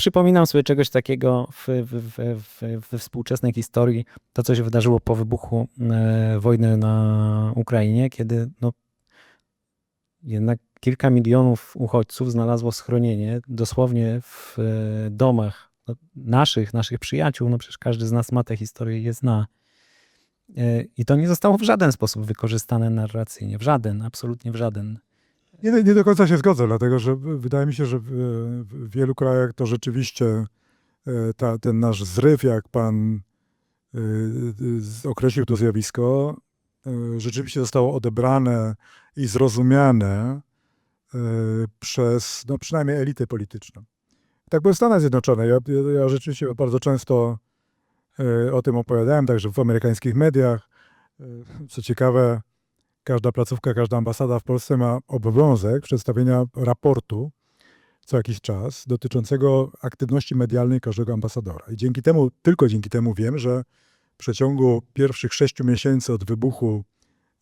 przypominam sobie czegoś takiego w, we współczesnej historii, to co się wydarzyło po wybuchu e, wojny na Ukrainie, kiedy no, jednak kilka milionów uchodźców znalazło schronienie dosłownie w e, domach no, naszych, naszych przyjaciół. No przecież każdy z nas ma tę historię i je zna. E, I to nie zostało w żaden sposób wykorzystane narracyjnie. W żaden, absolutnie w żaden. Nie, nie do końca się zgodzę, dlatego że wydaje mi się, że w, wielu krajach to rzeczywiście e, ta, ten nasz zryw, jak pan e, określił to zjawisko, e, rzeczywiście zostało odebrane i zrozumiane przez no, przynajmniej elitę polityczną. Tak było w Stanach Zjednoczonych. Ja, ja, rzeczywiście bardzo często o tym opowiadałem, także w amerykańskich mediach. Co ciekawe, każda placówka, każda ambasada w Polsce ma obowiązek przedstawienia raportu co jakiś czas dotyczącego aktywności medialnej każdego ambasadora. I dzięki temu, tylko dzięki temu wiem, że w przeciągu pierwszych sześciu miesięcy od wybuchu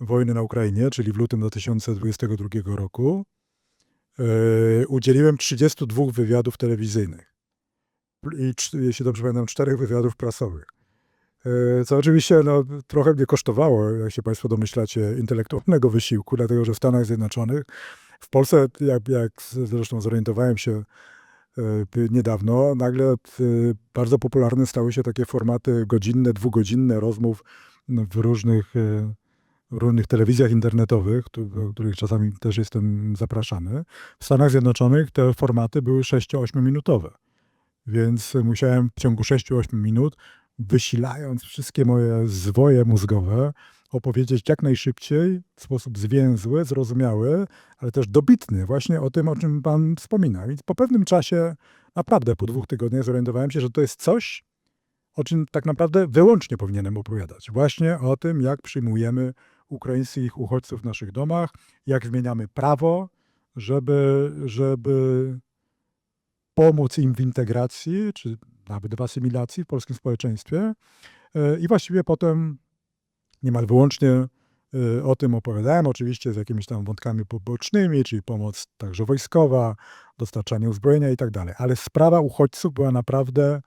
wojny na Ukrainie, czyli w lutym 2022 roku, yy, udzieliłem 32 wywiadów telewizyjnych i, jeśli dobrze pamiętam, czterech wywiadów prasowych. Yy, Co oczywiście no, trochę mnie kosztowało, jak się Państwo domyślacie, intelektualnego wysiłku, dlatego że w Stanach Zjednoczonych, w Polsce, jak, jak zresztą zorientowałem się yy, niedawno, nagle yy, bardzo popularne stały się takie formaty godzinne, dwugodzinne rozmów w różnych, różnych telewizjach internetowych, do których czasami też jestem zapraszany. W Stanach Zjednoczonych te formaty były 6-8 minutowe. Więc musiałem w ciągu 6-8 minut wysilając wszystkie moje zwoje mózgowe, opowiedzieć jak najszybciej, w sposób zwięzły, zrozumiały, ale też dobitny, właśnie o tym, o czym Pan wspomina. Więc po pewnym czasie, naprawdę po dwóch tygodniach, zorientowałem się, że to jest coś, o czym tak naprawdę wyłącznie powinienem opowiadać. Właśnie o tym, jak przyjmujemy ukraińskich uchodźców w naszych domach, jak zmieniamy prawo, żeby, żeby pomóc im w integracji, czy nawet w asymilacji w polskim społeczeństwie. E, I właściwie potem niemal wyłącznie e, o tym opowiadałem, oczywiście z jakimiś tam wątkami pobocznymi, czyli pomoc także wojskowa, dostarczanie uzbrojenia i tak dalej. Ale sprawa uchodźców była naprawdę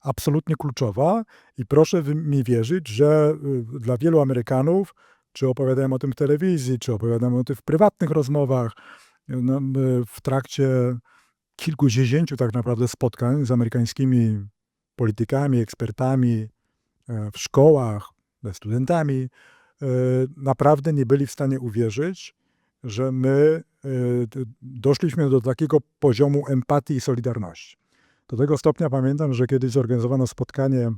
absolutnie kluczowa i proszę mi wierzyć, że y, dla wielu Amerykanów, czy opowiadałem o tym w telewizji, czy opowiadałem o tym w prywatnych rozmowach, no, w trakcie kilkudziesięciu tak naprawdę spotkań z amerykańskimi politykami, ekspertami e, w szkołach, ze studentami, e, naprawdę nie byli w stanie uwierzyć, że my e, doszliśmy do takiego poziomu empatii i solidarności. Do tego stopnia pamiętam, że kiedyś zorganizowano spotkanie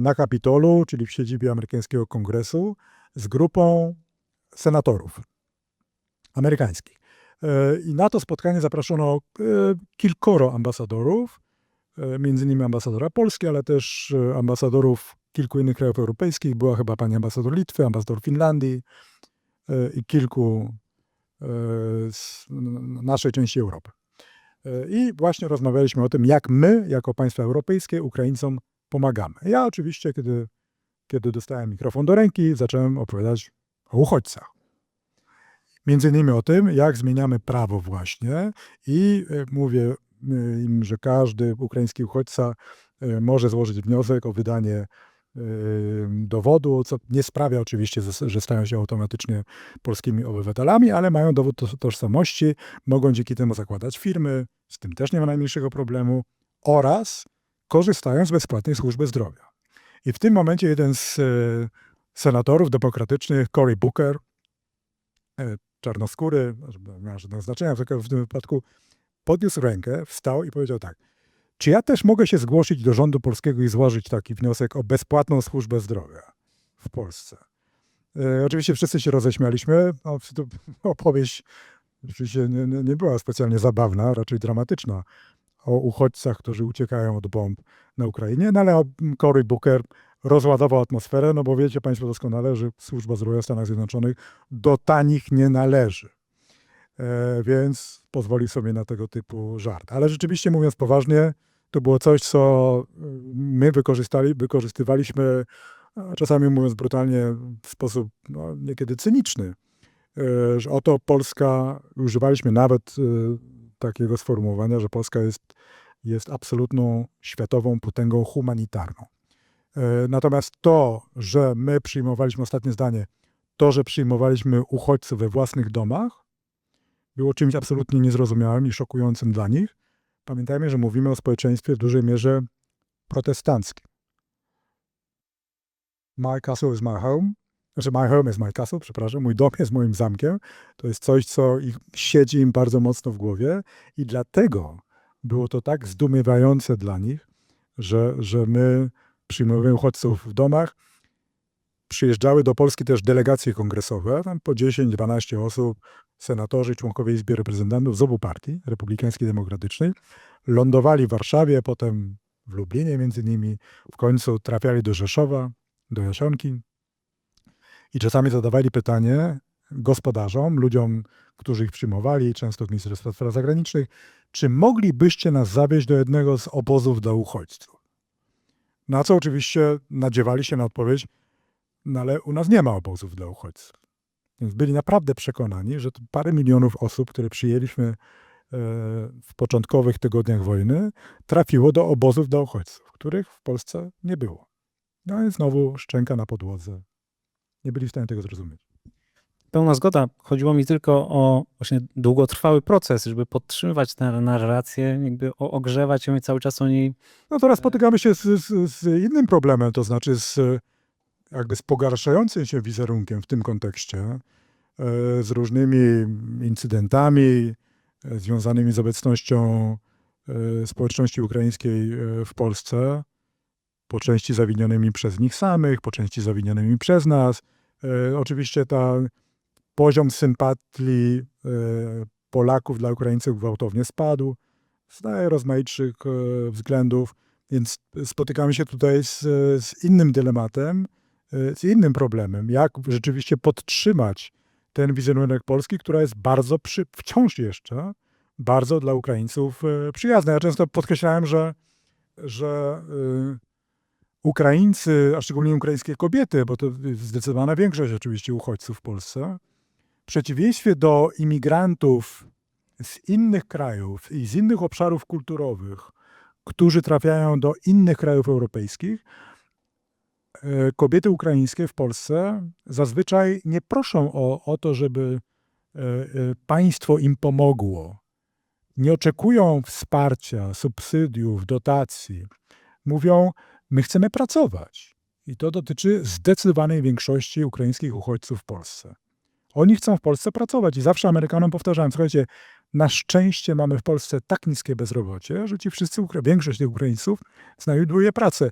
na Kapitolu, czyli w siedzibie amerykańskiego kongresu, z grupą senatorów amerykańskich. E, I na to spotkanie zaproszono e, kilkoro ambasadorów, e, między innymi ambasadora Polski, ale też ambasadorów kilku innych krajów europejskich. Była chyba pani ambasador Litwy, ambasador Finlandii i kilku z naszej części Europy. I właśnie rozmawialiśmy o tym, jak my, jako państwa europejskie, Ukraińcom pomagamy. Ja oczywiście, kiedy, kiedy dostałem mikrofon do ręki, zacząłem opowiadać o uchodźcach. Między innymi o tym, jak zmieniamy prawo właśnie i e, mówię e, im, że każdy ukraiński uchodźca e, może złożyć wniosek o wydanie dowodu, co nie sprawia oczywiście, że- stają się automatycznie polskimi obywatelami, ale mają dowód to- tożsamości, mogą dzięki temu zakładać firmy, z tym też nie ma najmniejszego problemu, oraz korzystają z bezpłatnej służby zdrowia. I w tym momencie jeden z senatorów demokratycznych, Cory Booker, czarnoskóry, żeby miała żadnego znaczenia w tym wypadku, podniósł rękę, wstał i powiedział tak. Czy ja też mogę się zgłosić do rządu polskiego i złożyć taki wniosek o bezpłatną służbę zdrowia w Polsce? E, oczywiście wszyscy się roześmialiśmy. No, opowieść oczywiście nie nie była specjalnie zabawna, raczej dramatyczna o uchodźcach, którzy uciekają od bomb na Ukrainie, no ale Cory Booker rozładował atmosferę, no bo wiecie Państwo doskonale, że służba zdrowia w Stanach Zjednoczonych do tanich nie należy. E, więc pozwolił sobie na tego typu żart. Ale rzeczywiście mówiąc poważnie, to było coś, co y, my wykorzystali, wykorzystywaliśmy, czasami mówiąc brutalnie, w sposób no, niekiedy cyniczny. E, że oto Polska, używaliśmy nawet y, takiego sformułowania, że Polska jest, jest absolutną światową potęgą humanitarną. E, Natomiast to, że my przyjmowaliśmy, ostatnie zdanie, to, że przyjmowaliśmy uchodźców we własnych domach, było czymś absolutnie niezrozumiałym i szokującym dla nich. Pamiętajmy, że mówimy o społeczeństwie w dużej mierze protestanckim. My castle is my home. Znaczy, my home is my castle, przepraszam, mój dom jest moim zamkiem. To jest coś, co ich siedzi im bardzo mocno w głowie i dlatego było to tak zdumiewające dla nich, że, że my przyjmujemy uchodźców w domach. Przyjeżdżały do Polski też delegacje kongresowe, tam po 10-12 osób, senatorzy, członkowie Izby Reprezentantów z obu partii, republikańskiej i demokratycznej, lądowali w Warszawie, potem w Lublinie między innymi, w końcu trafiali do Rzeszowa, do Jasionki i czasami zadawali pytanie gospodarzom, ludziom, którzy ich przyjmowali, często z Ministerstwa Spraw Zagranicznych, czy moglibyście nas zawieźć do jednego z obozów dla uchodźców? Na co oczywiście nadziewali się na odpowiedź, no ale u nas nie ma obozów dla uchodźców. Więc byli naprawdę przekonani, że to parę milionów osób, które przyjęliśmy e, w początkowych tygodniach wojny, trafiło do obozów dla uchodźców, których w Polsce nie było. No i znowu szczęka na podłodze. Nie byli w stanie tego zrozumieć. Pełna zgoda. Chodziło mi tylko o właśnie długotrwały proces, żeby podtrzymywać tę narrację, jakby ogrzewać ją i cały czas o niej No teraz spotykamy się z, z, z innym problemem, to znaczy z jakby z pogarszającym się wizerunkiem w tym kontekście, e, z różnymi incydentami e, związanymi z obecnością e, społeczności ukraińskiej e, w Polsce, po części zawinionymi przez nich samych, po części zawinionymi przez nas. E, Oczywiście ta poziom sympatii e, Polaków dla Ukraińców gwałtownie spadł z najrozmaitszych e, względów, więc spotykamy się tutaj z, z innym dylematem, e, z innym problemem, jak rzeczywiście podtrzymać ten wizerunek Polski, która jest bardzo, przy, wciąż jeszcze, bardzo dla Ukraińców przyjazna. Ja często podkreślałem, że, że Ukraińcy, a szczególnie ukraińskie kobiety, bo to zdecydowana większość oczywiście uchodźców w Polsce, przeciwieństwie do imigrantów z innych krajów i z innych obszarów kulturowych, którzy trafiają do innych krajów europejskich, e, kobiety ukraińskie w Polsce zazwyczaj nie proszą o, o to, żeby e, e, państwo im pomogło. Nie oczekują wsparcia, subsydiów, dotacji. Mówią, my chcemy pracować. I to dotyczy zdecydowanej większości ukraińskich uchodźców w Polsce. Oni chcą w Polsce pracować i zawsze Amerykanom powtarzałem, słuchajcie, na szczęście mamy w Polsce tak niskie bezrobocie, że ci wszyscy, większość tych Ukraińców znajduje pracę.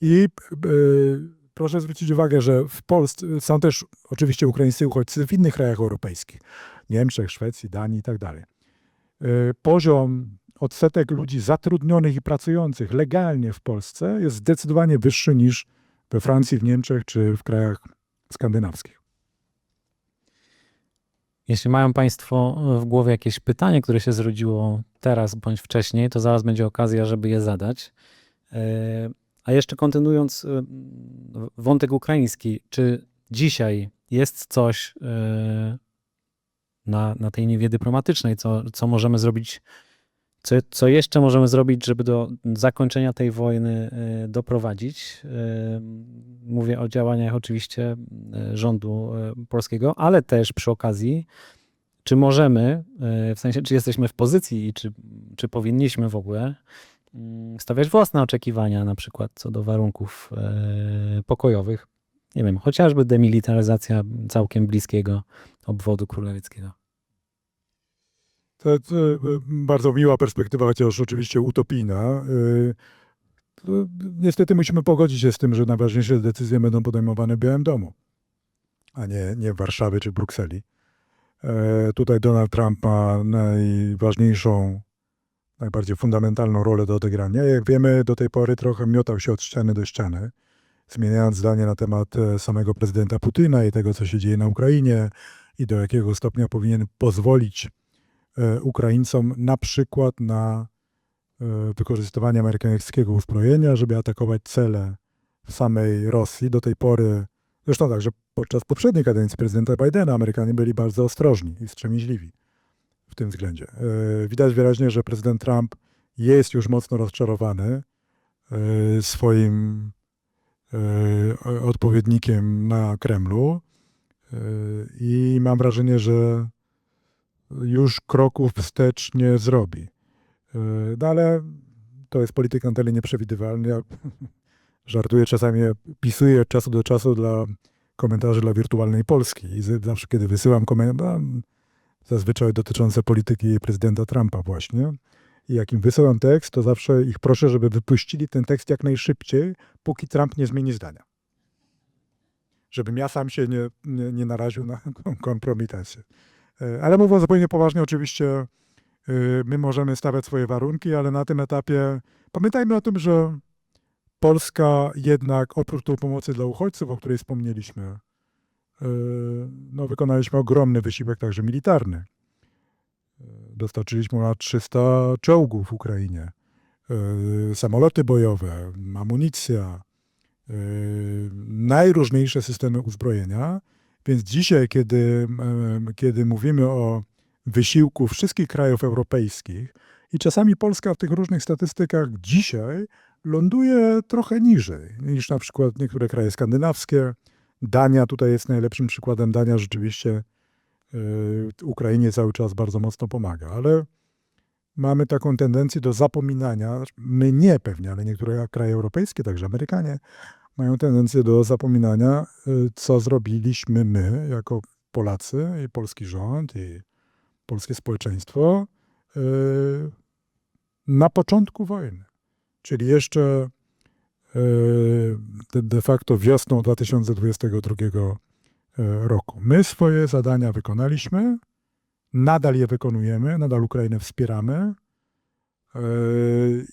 I yy, proszę zwrócić uwagę, że w Polsce są też oczywiście ukraińscy uchodźcy w innych krajach europejskich. Niemczech, Szwecji, Danii i tak dalej. Poziom odsetek ludzi zatrudnionych i pracujących legalnie w Polsce jest zdecydowanie wyższy niż we Francji, w Niemczech czy w krajach skandynawskich. Jeśli mają Państwo w głowie jakieś pytanie, które się zrodziło teraz bądź wcześniej, to zaraz będzie okazja, żeby je zadać. E, A jeszcze kontynuując e, wątek ukraiński, czy dzisiaj jest coś e, na, na tej niwie dyplomatycznej, co, co możemy zrobić, co, co jeszcze możemy zrobić, żeby do zakończenia tej wojny e, doprowadzić? E, Mówię o działaniach oczywiście e, rządu polskiego, ale też przy okazji, czy możemy, w sensie, czy jesteśmy w pozycji i czy, czy powinniśmy w ogóle mm, stawiać własne oczekiwania, na przykład co do warunków pokojowych. Nie wiem, chociażby demilitaryzacja całkiem bliskiego obwodu królewickiego. To e, bardzo miła perspektywa, chociaż oczywiście utopijna. E, Niestety musimy pogodzić się z tym, że najważniejsze decyzje będą podejmowane w Białym Domu, a nie, nie w Warszawie czy Brukseli. E, Tutaj Donald Trump ma najważniejszą, najbardziej fundamentalną rolę do odegrania. Jak wiemy, do tej pory trochę miotał się od ściany do ściany, zmieniając zdanie na temat e, samego prezydenta Putina i tego, co się dzieje na Ukrainie i do jakiego stopnia powinien pozwolić e, Ukraińcom na przykład na e, wykorzystywanie amerykańskiego uzbrojenia, żeby atakować cele w samej Rosji. Do tej pory, zresztą także podczas poprzedniej kadencji prezydenta Bidena Amerykanie byli bardzo ostrożni i wstrzemięźliwi w tym względzie. E, Widać wyraźnie, że prezydent Trump jest już mocno rozczarowany e, swoim e, odpowiednikiem na Kremlu e, i mam wrażenie, że już kroków wstecz nie zrobi. E, No ale to jest polityka na nieprzewidywalny. Ja żartuję czasami, pisuję od czasu do czasu dla komentarzy dla wirtualnej Polski i zawsze kiedy wysyłam komentarze, zazwyczaj dotyczące polityki prezydenta Trumpa właśnie, i jak im wysyłam tekst, to zawsze ich proszę, żeby wypuścili ten tekst jak najszybciej, póki Trump nie zmieni zdania. Żebym ja sam się nie, nie, nie naraził na kompromitację. E, Ale mówiąc zupełnie poważnie, oczywiście e, my możemy stawiać swoje warunki, ale na tym etapie pamiętajmy o tym, że Polska jednak oprócz tej pomocy dla uchodźców, o której wspomnieliśmy, e, no, wykonaliśmy ogromny wysiłek także militarny. Dostarczyliśmy ponad 300 czołgów Ukrainie, samoloty bojowe, amunicja, najróżniejsze systemy uzbrojenia. Więc dzisiaj, kiedy, kiedy mówimy o wysiłku wszystkich krajów europejskich i czasami Polska w tych różnych statystykach dzisiaj ląduje trochę niżej niż na przykład niektóre kraje skandynawskie. Dania tutaj jest najlepszym przykładem. Dania rzeczywiście y, Ukrainie cały czas bardzo mocno pomaga, ale mamy taką tendencję do zapominania, my nie pewnie, ale niektóre kraje europejskie, także Amerykanie, mają tendencję do zapominania, y, co zrobiliśmy my jako Polacy i polski rząd i polskie społeczeństwo y, na początku wojny. Czyli jeszcze y, de- facto wiosną 2022 y, roku. My swoje zadania wykonaliśmy, nadal je wykonujemy, nadal Ukrainę wspieramy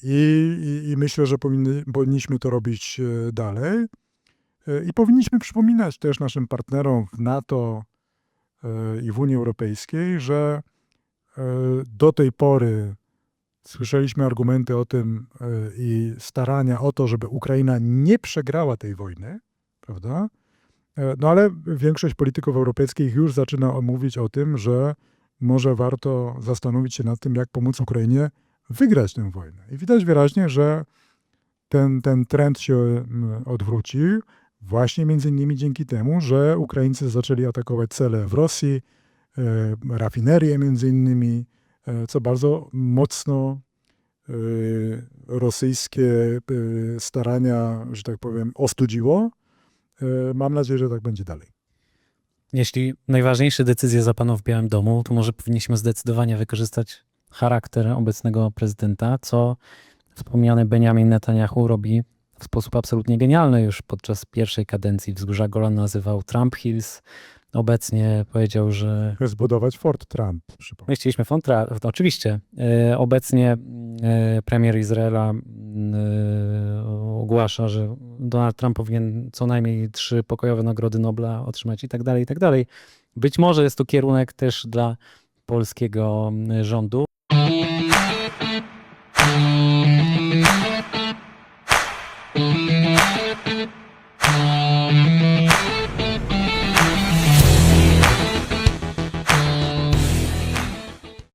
i, i, i myślę, że powinny, powinniśmy to robić y, dalej. Y, I powinniśmy przypominać też naszym partnerom w NATO y, i w Unii Europejskiej, że do tej pory słyszeliśmy argumenty o tym i starania o to, żeby Ukraina nie przegrała tej wojny, prawda? E, No ale większość polityków europejskich już zaczyna mówić o tym, że może warto zastanowić się nad tym, jak pomóc Ukrainie wygrać tę wojnę. I widać wyraźnie, że ten, ten trend się odwrócił właśnie między innymi dzięki temu, że Ukraińcy zaczęli atakować cele w Rosji, e, rafinerie między innymi, e, co bardzo mocno e, rosyjskie e, starania, że tak powiem, ostudziło. E, Mam nadzieję, że tak będzie dalej. Jeśli najważniejsze decyzje zapadną w Białym Domu, to może powinniśmy zdecydowanie wykorzystać charakter obecnego prezydenta, co wspomniany Benjamin Netanyahu robi w sposób absolutnie genialny. Już podczas pierwszej kadencji wzgórza Golan nazywał Trump Hills. Obecnie powiedział, że Zbudować Fort Trump, przypomnę. My chcieliśmy Fontra, oczywiście. E, Obecnie e, premier Izraela e, ogłasza, że Donald Trump powinien co najmniej trzy pokojowe nagrody Nobla otrzymać i tak dalej, i tak dalej. Być może jest to kierunek też dla polskiego rządu.